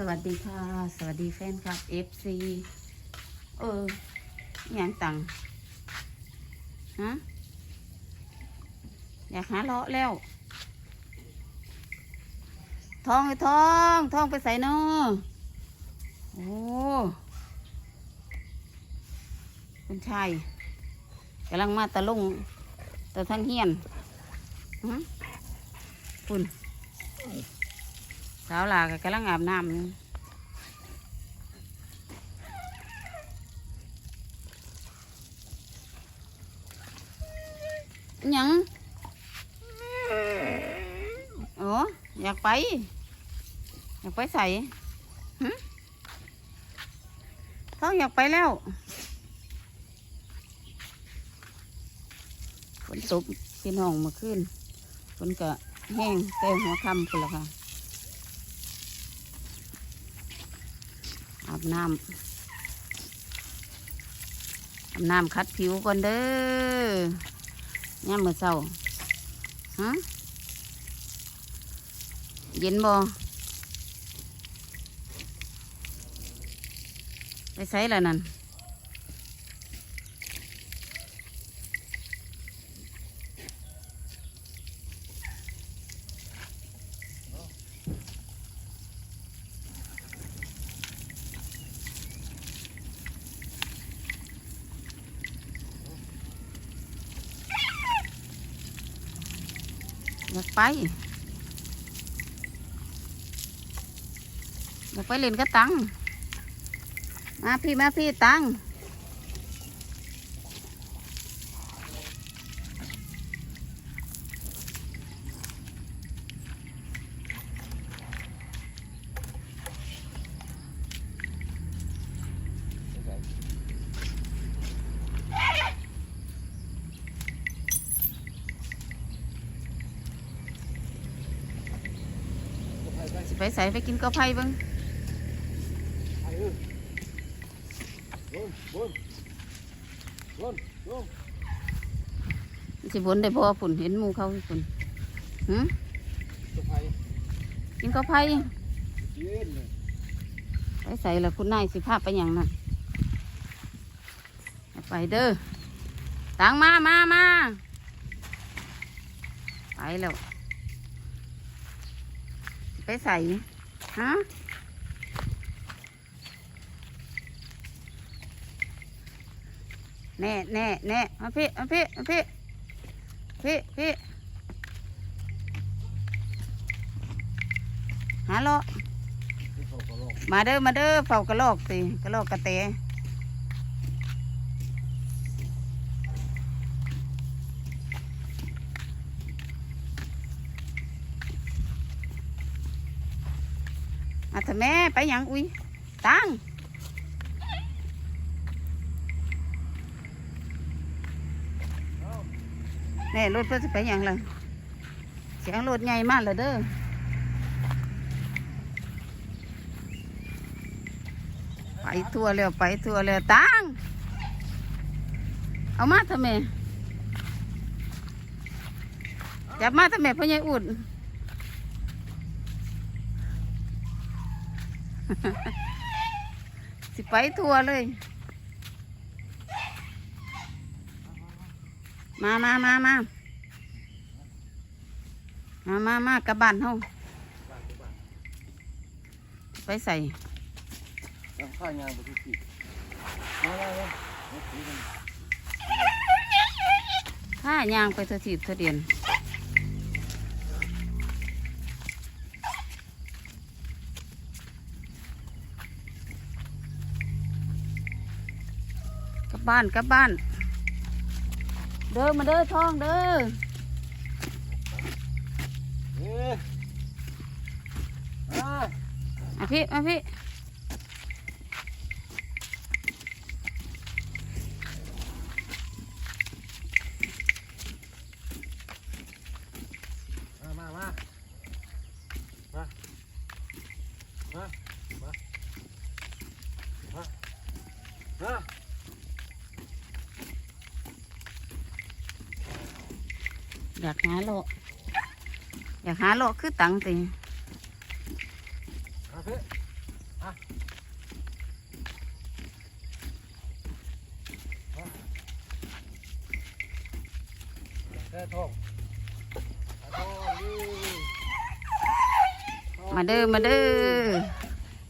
สวัสดีค่ะ สวัสดีแฟนคลับ FC เอออย่างตังฮะอยากหาเลาะแล้วทองไอ้ทองทองไปใส่เนาะโอ้คุณชายกำลังมาตะลุงตะทั้งเฮียนฮะคุณ สาวลาก็กำลังอาบน้ำอยู่ยังโอ้อยากไป อยากไปใส่หึท้องอยากไปแล้วฝนตกพี่น้องเมาขึ้นฝนก็แห้งเต็มหัวค่ำพุ่นละค่ะ อาบน้ำอาบน้ำคัดผิวก่อนเด้อย่ามมื่อเช้าฮะเย็นบ่ไปใส่แล้วนั่น อยากไป อยากไปเล่นก็ตังมาพี่มาพี่ตัง สิ ไปใส่ไปกินกาแฟเบ้างสิบนได้พอฝุ่นเห็นมูเขาฝุ่นหืมกินข้าวไผ่ไปใส่ละคุณนายสิภาพไปอย่างนั้นไปเด้อตังมามามาไปแล้ว ไปใส่ฮะแน่แน่แน่มาพี่มาพี่มาพี่พี่พี่ฮัลโหลมาเด้อมาเด้อเฝ้ากระโลกสิกระโลกกระเตะ มาเถอะแม่ไปยังอุ้ยตังแน่รถเพื่อจะไปยังเลยเสียงรถใหญ่มากเลยเด้อไปทั่วแล้วไปทั่วแล้วตังเอามาทำไมจับมาทำไมพ่อใหญ่อุ่น สิไปทัวร์เลย มามามามามามามากลับบ้านเฮาไปใส่ข้างานบริสุทธิ์มาแล้วถ้ายางไปเถอะทีเถอะเดียน บบ้านกลับบ้าน เด้อมาเด้อทองเด้อเอ๊ะอ่ามาพี่มาพี่ อยากหาโลอยากหาโลคือตังติมาเพื่อมาเด้อมาเด้อ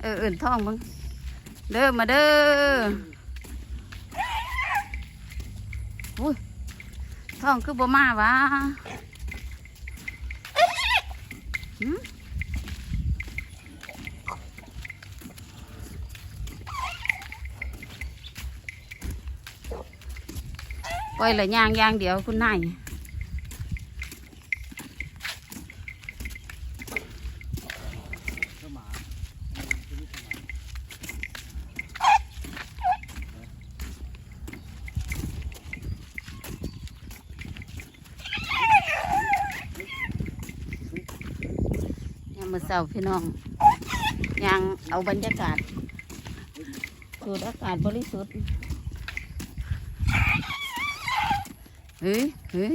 เออเอื่นท้องมึงเด้อมาเด้ออุ้ย ท้องคือบ่มาวะหืมปล่อยละยางอยางเดียวคุณนาย สมาเออชีวิตสมา ยา มมื้อเช้าพี่น้องยังเอาบรรยากาศสูดอากาศบริสุทธิ์เฮ้ยเฮ้ย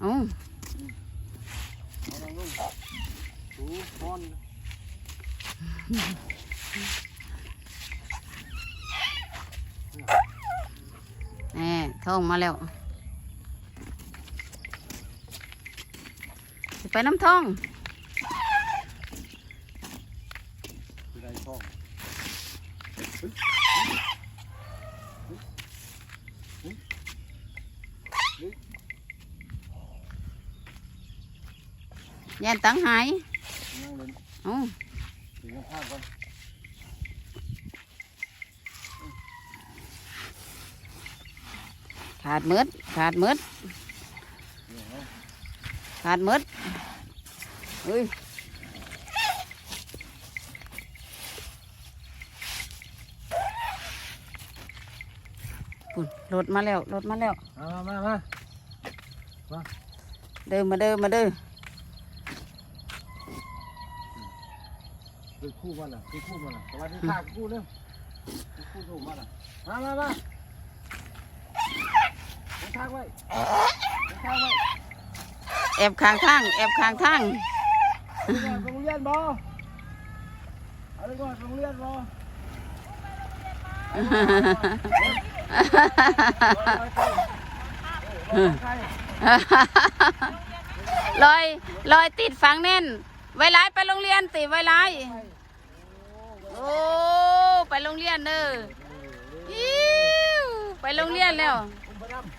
เอาเนแหน่ท้องมาแล้วไปน้ำท้อง คือได้ทอง แย่นตังหายนั่งเล่นเอาถึงจะพลาดก่อนขาดมืดขาดมืดเนี่ยนะขาดมืดเฮ้ยปุ่นรถมาแล้วรถมาแล้ว มามามามาเดินมาเดินมาเดิน คือคู่มันอะคือคู่มันอะสวัสดีค่ะคู่เด้อคือคู่ถูกมันอะมามามาทางไว้ทางไว้แอบข้างทางแอบข้างทางเอาไปก่อนโรงเรียนบ่เอาไปก่อนโรงเรียนบ่ใครลอยลอยติดฝังแน่น ไว้ไล่ไปโรงเรียนติไว้ไล่ โอ้ ไปโรงเรียนเด้ออิ๊วไปโรงเรียนแล้ว อุ้มไปนำ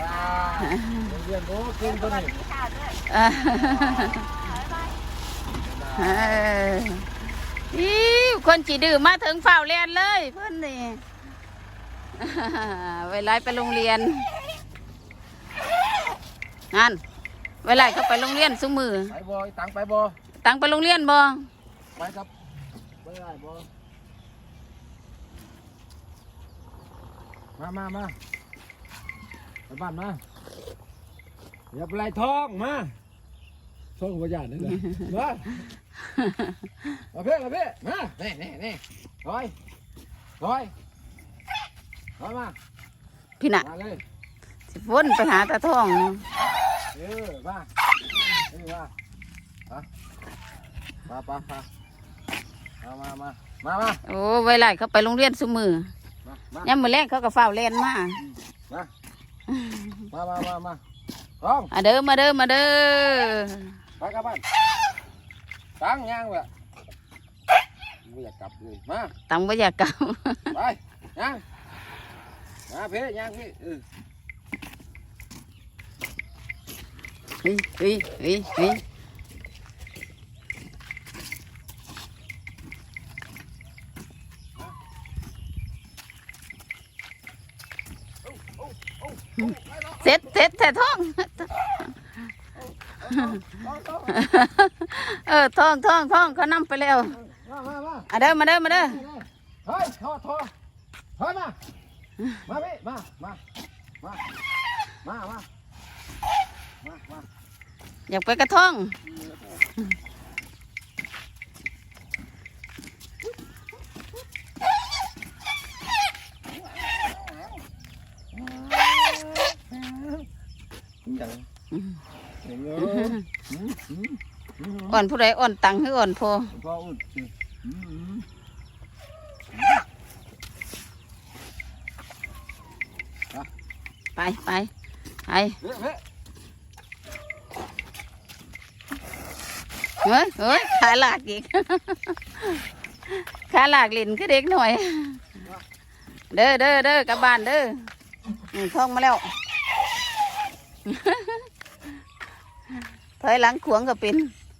จ้าโรงเรียนโอ้เก่งตัวนี้เอออิ๊วคนจีดื้อมาถึงฝ่าวเรียนเลยเพื่อนนี่ไว้ไล่ไปโรงเรียนงาน ไว้ไล่เขาไปโรงเรียนซุ้มือ ไปบ่ตังไปบ่ตังไปโรงเรียนบ่ไปครับไปได้บ่มามามาไปบ้านมาอย่าไปไล่ทองมาทองประหยัดนี่แหละมามาเพ่มาเพ่มาแน่แน่แน่ถอยถอยถอยมาพี่น่ะมาเลยสิฝนไปหาตาทองเออมาเออมามาปะปะมามามามามาโอ้ไว้ไล่เขาไปโรงเรียนซุ้มือมามาย่ำมือแรกเขาก็เฝ้าวเล่นมามามามามามาท้องอะเด้อมาเด้อมาเด้อไปกลับบ้านตั้งย่างแบบไม่อยากกลับเลยมาตังบ่อยากกลับไปย่างมาเพ่ย่างพี่ เฮ้ยเฮ้ยเฮ้ยเฮ้ยเสร็จเสร็จแต่ท้อง เออท้องท้องท้องเขานำไปแล้วมามามาอะเด้อมาเด้อมาเด้อเฮ้ยทอทอเฮ้ยมา มาพี่มา มา มา มา มา มา อยากไปกระท้องอย่างเอออืมอืมอืมอ่อนผู้ใดอ่อนตังค์หรืออ่อนโพพ่ออุดสิอืมอืมไปไปไป เฮ้ยเฮ้ยขาหลากอีก ขาหลากหลินคือเด็กหน่อย เด้อเด้อเด้อกลับบ้านเด้อท่องมาแล้วถอยหลังขวงก็เป็น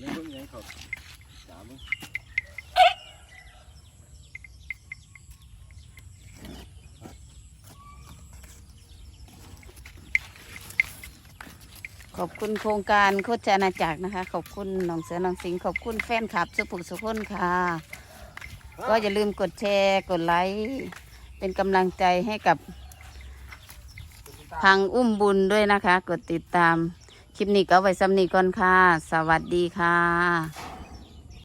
เล่นเบิ่งยังเขาสามเบิ่ง ขอบคุณโครงการโคจนาจักรนะคะ ขอบคุณน้องเสือน้องสิงขอบคุณแฟนคลับสุภุสุขคนค่ะ ก็อย่าลืมกดแชร์ กดไลค์เป็นกำลังใจให้กับพังอุ้มบุญด้วยนะคะ กดติดตาม คลิปนี้ก็ไว้ซ้ำนี้ก่อนค่ะ สวัสดีค่ะ